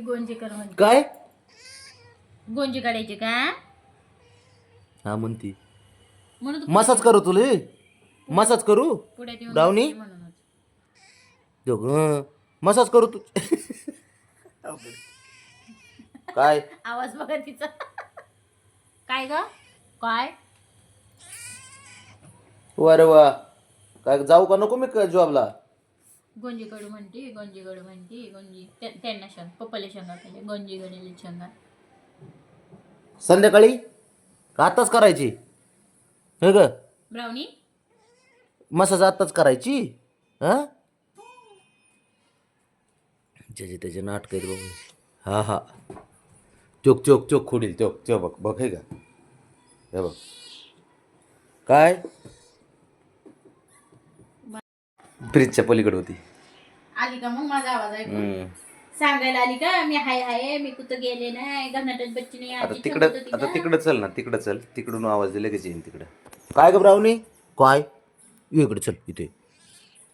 ती म्हणते. काय? गोंजी काढायची का? हा म्हणती. म्हणून तू मसाज करू तुले? मसाज करू? पुढे येऊन ब्राउनी? बसली म्हणूनच. दोघं मसाज करू तू. काय? आवाज बघा तिचा. काय ग? काय? वा वा. काय जाऊ का नको मी जॉबला? गोंजी कडू म्हणते गोंजी कडू म्हणते गोंजी त्या- त्यांना शेंग पप्पाला शेंगा केले गोंजी गडेले शेंगा संध्याकाळी? का आत्ताच करायची? हे ग. ब्राउनी मसाज आत्ताच करायची? हा? ज्याचे त्याचे नाटक आहेत बघ हा हा. चोक चोक चोक खोडील चोक चो बघ बघ हे का हे बघ. काय? फ्रीजच्या पलीकडे होती. आली का मग माझा आवाज ऐकून? हम्म. सांगायला आली का मी हाय हाय मी कुठं गेले नाही कर्नाटक बच्ची नाही आता तिकडं होती आता. तिकडं चल ना तिकडं चल. तिकडून आवाज दिले की येईन तिकडं. काय ग ब्रावणी काय? ये इकडे चल इथे.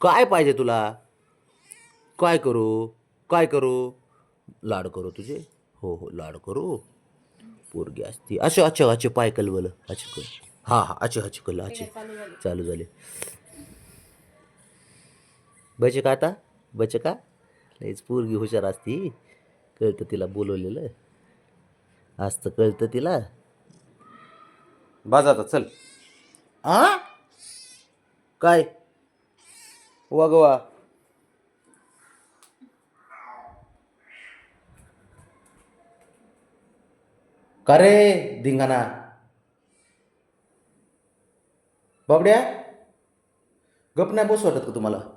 काय पाहिजे तुला? काय करू? काय करू? लाड करू तुझे? हो हो लाड करू. पोरगी असती. अच्छे अच्छा अच्छे पाय कलवलं अच्छे कल. हां हां अच्छे अच्छे कल अच्छे चालू झाली. चालू झाले. बचे का आता? बचे का? लईच पोरगी हुशार असती. कळतं तिला बोलवलेलं. असतं कळतं तिला. बाज आता चल. आ? काय? वा ग वा का रे धिंगाणा? बाबड्या? गप नाही बसू वाटत का तुम्हाला?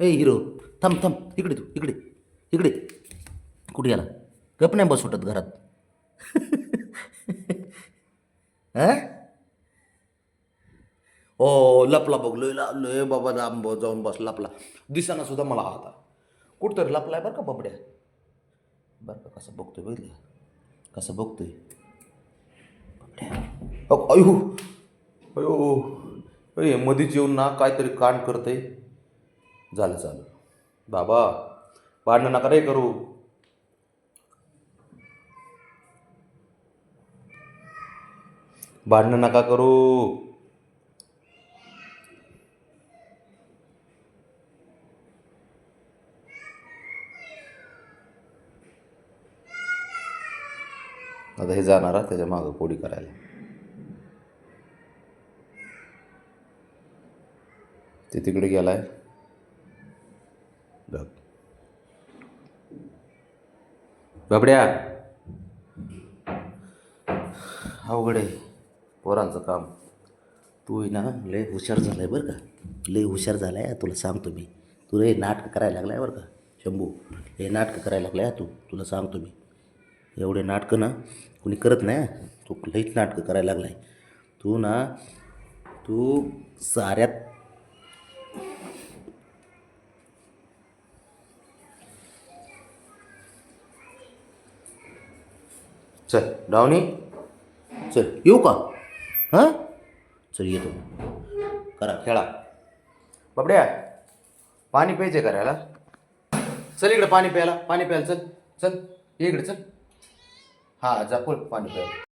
ए हिरो थांब थांब. इकडे तू इकडे इकडे. कुठे गेला? गप नाही बस उठत घरात. हा ओ लपला बघ लय लय बाबा लांब जाऊन बस लपला. दिसाना सुद्धा मला हा आता. कुठतरी लपलाय बरं का बाबड्या? बरं का कसं बघतोय बघितलं? कसं बघतोय? बाबड्या. अहो, अयो अयो अय मध्येच येऊन ना काहीतरी कांड करतंय. झालं चालू बाबा भांडणं नका रे करू. भांडणं नका करू. आता हे जाणार त्याच्या मागं कोडी करायला. ते तिकडे गेलाय. बाबड्या. अवघड आहे पोरांचं काम. तू आहे ना लय हुशार झालाय बरं का. लय हुशार झाला आहे तुला सांगतो मी. तू रे नाटकं करायला लागलाय बरं का शंभू. हे नाटकं करायला लागलाय हा तू. तुला सांगतो मी. एवढे नाटकं ना कुणी करत नाही तू लईच नाटकं करायला लागलाय. तू ना तू साऱ्यात चल डावणी. चल येऊ का? हां? चल येतो. करा खेळा. बाबड्या पाणी प्यायचे करायला चल इकडं पाणी प्यायला पाणी प्यायला चल. चल इकडे चल. हां जा पोल पाणी प्यायला.